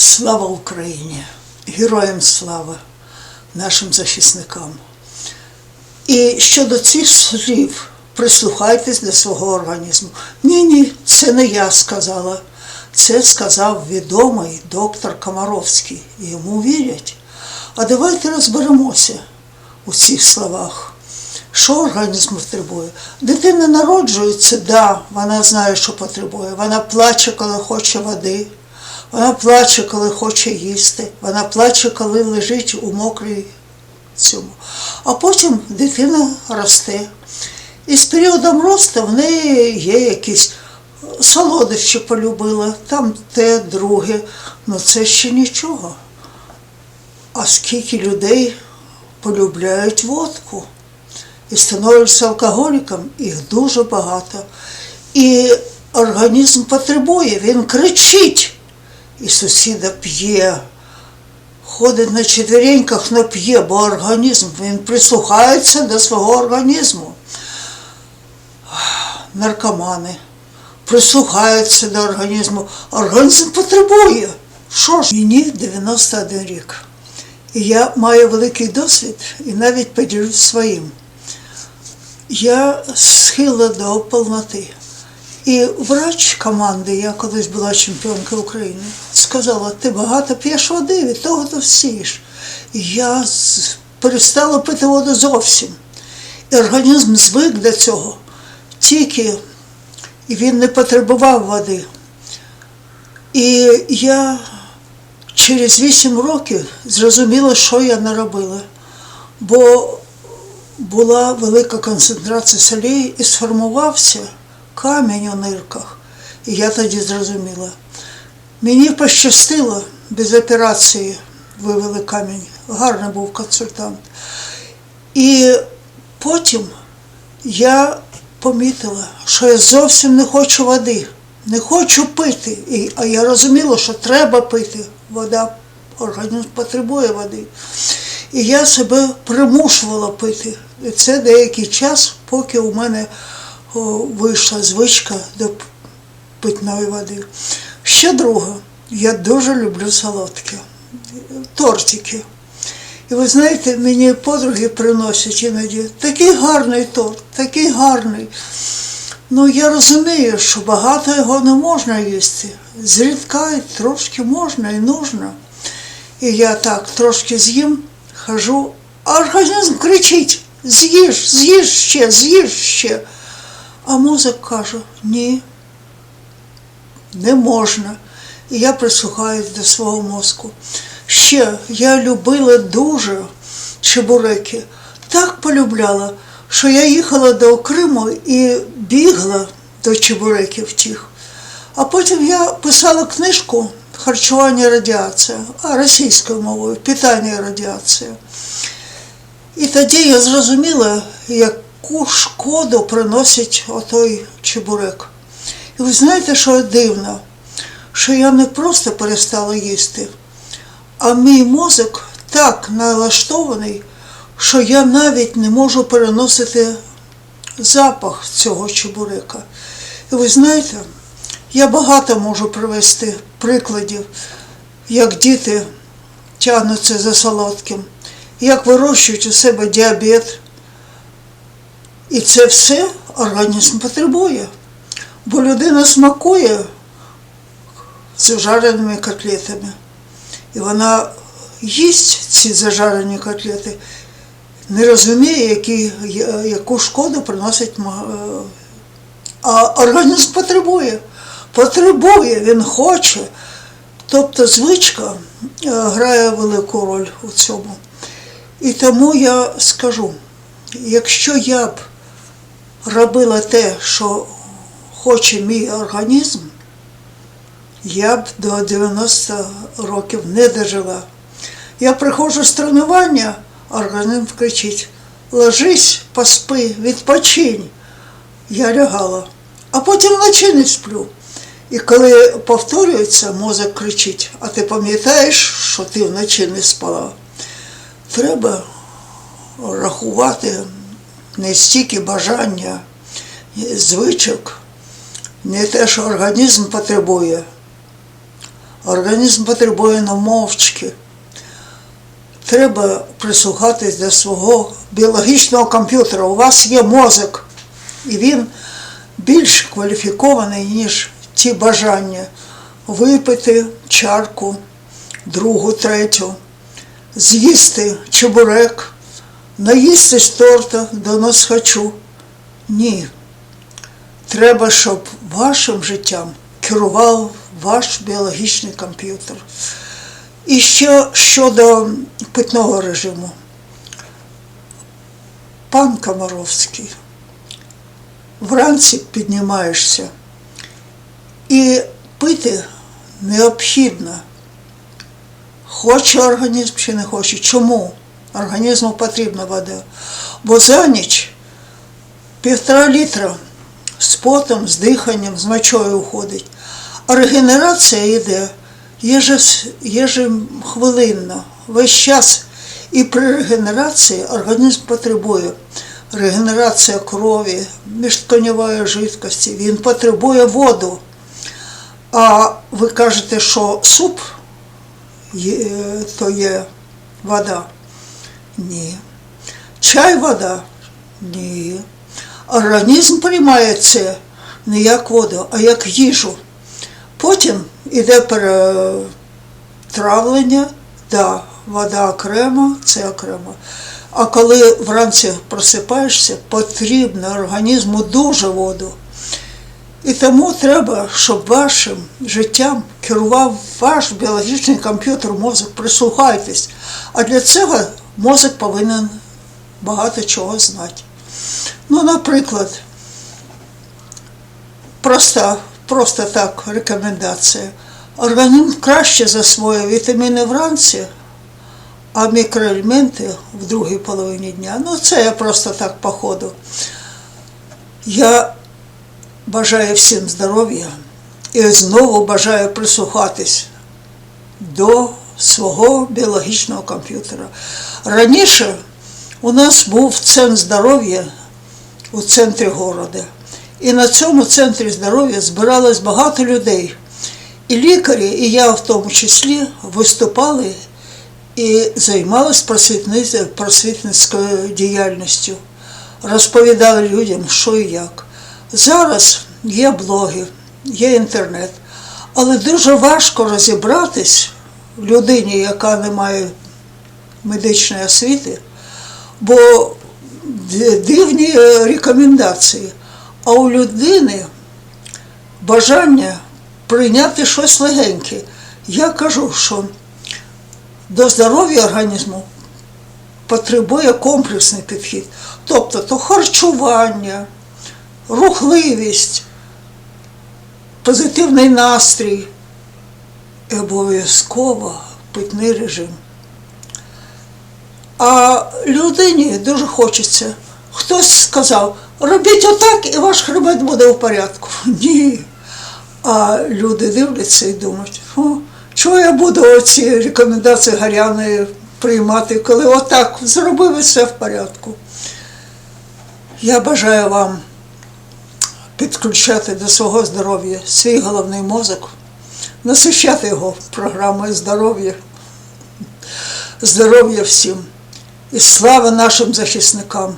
Слава Україні! Героям слава нашим захисникам. І щодо цих слів, прислухайтесь до свого організму. Ні, ні, це не я сказала. Це сказав відомий доктор Комаровський. Йому вірять. А давайте розберемося у цих словах. Що організм потребує? Дитина народжується, да, вона знає, що потребує. Вона плаче, коли хоче води. Вона плаче, коли хоче їсти, вона плаче, коли лежить у мокрій цьому. А потім дитина росте. І з періодом росту в неї є якісь солодощі полюбила, там те, друге. Ну це ще нічого. А скільки людей полюбляють водку і становляться алкоголіком, їх дуже багато. І організм потребує, він кричить і сусіда п'є, ходить на четвереньках, але п'є, бо організм, він прислухається до свого організму. Наркомани прислухаються до організму. Організм потребує. Що ж? Мені 91 рік. І я маю великий досвід і навіть поділюсь своїм. Я схила до повноти. І врач команди, я колись була чемпіонкою України, сказала, ти багато п'єш води, від того ти всієш. Я перестала пити воду зовсім. І організм звик до цього. Тільки він не потребував води. І я через вісім років зрозуміла, що я наробила. Бо була велика концентрація солей і сформувався камінь у нирках. І я тоді зрозуміла. Мені пощастило, без операції вивели камінь. Гарний був консультант. І потім я помітила, що я зовсім не хочу води, не хочу пити. І, а я розуміла, що треба пити. Вода, організм потребує води. І я себе примушувала пити. І це деякий час, поки у мене вийшла звичка до питної води. Ще друге, я дуже люблю солодке, тортики. І ви знаєте, мені подруги приносять іноді такий гарний торт, такий гарний. Ну, я розумію, що багато його не можна їсти. Зрідка і трошки можна і нужно. І я так трошки з'їм, хожу, а організм кричить: з'їж, з'їж ще, з'їж ще. А мозок каже, ні, не можна. І я прислухаюсь до свого мозку. Ще я любила дуже чебуреки, так полюбляла, що я їхала до Криму і бігла до чебуреків тих. А потім я писала книжку Харчування радіація, а російською мовою питання і радіація. І тоді я зрозуміла, яку шкоду приносить отой чебурек. І ви знаєте, що дивно, що я не просто перестала їсти, а мій мозок так налаштований, що я навіть не можу переносити запах цього чебурека. І ви знаєте, я багато можу привести прикладів, як діти тягнуться за солодким, як вирощують у себе діабет. І це все організм потребує. Бо людина смакує зажареними котлетами. І вона їсть ці зажарені котлети, не розуміє, які, яку шкоду приносить е, а організм потребує. Потребує, він хоче. Тобто звичка е, грає велику роль у цьому. І тому я скажу, якщо я б робила те, що хоче мій організм, я б до 90 років не дожила. Я приходжу з тренування, організм кричить: ложись, поспи, відпочинь. Я лягала, а потім вночі не сплю. І коли повторюється, мозок кричить, а ти пам'ятаєш, що ти вночі не спала. Треба рахувати не стільки бажання, звичок, не те, що організм потребує, Організм потребує намовчки. Треба прислухатись до свого біологічного комп'ютера. У вас є мозок, і він більш кваліфікований, ніж ті бажання випити чарку, другу, третю, з'їсти чебурек, наїстись торта до нас хочу. Ні. Треба, щоб вашим життям керував ваш біологічний комп'ютер. І ще щодо питного режиму. Пан Комаровський, вранці піднімаєшся і пити необхідно. Хоче організм чи не хоче. Чому? Організму потрібна вода. Бо за ніч півтора літра з потом, з диханням, з мочою уходить. А регенерація йде єжехвилинно, весь час. І при регенерації організм потребує регенерація крові, міжтканьової жидкості, він потребує воду. А ви кажете, що суп є, то є вода? Ні. Чай вода? Ні. Організм приймає це не як воду, а як їжу. Потім іде перетравлення, да, вода окремо, це окремо. А коли вранці просипаєшся, потрібно організму дуже воду. І тому треба, щоб вашим життям керував ваш біологічний комп'ютер, мозок, прислухайтесь. А для цього мозок повинен багато чого знати. Ну, наприклад, просто, просто так рекомендація. Організм краще засвоює вітаміни вранці, а мікроелементи в другій половині дня. Ну, це я просто так по ходу. Я бажаю всім здоров'я і знову бажаю прислухатись до свого біологічного комп'ютера. Раніше у нас був центр здоров'я у центрі города. І на цьому центрі здоров'я збиралось багато людей. І лікарі, і я в тому числі, виступали і займалися просвітницькою діяльністю, розповідали людям, що і як. Зараз є блоги, є інтернет, але дуже важко розібратись людині, яка не має медичної освіти, бо дивні рекомендації. А у людини бажання прийняти щось легеньке. Я кажу, що до здоров'я організму потребує комплексний підхід. Тобто то харчування, рухливість, позитивний настрій обов'язково питний режим. А людині дуже хочеться. Хтось сказав, робіть отак і ваш хребет буде в порядку. Ні. А люди дивляться і думають, о, чого я буду оці рекомендації Гаряної приймати, коли отак зробив і все в порядку. Я бажаю вам підключати до свого здоров'я свій головний мозок, насищати його програмою здоров'я, здоров'я всім. І слава нашим захисникам!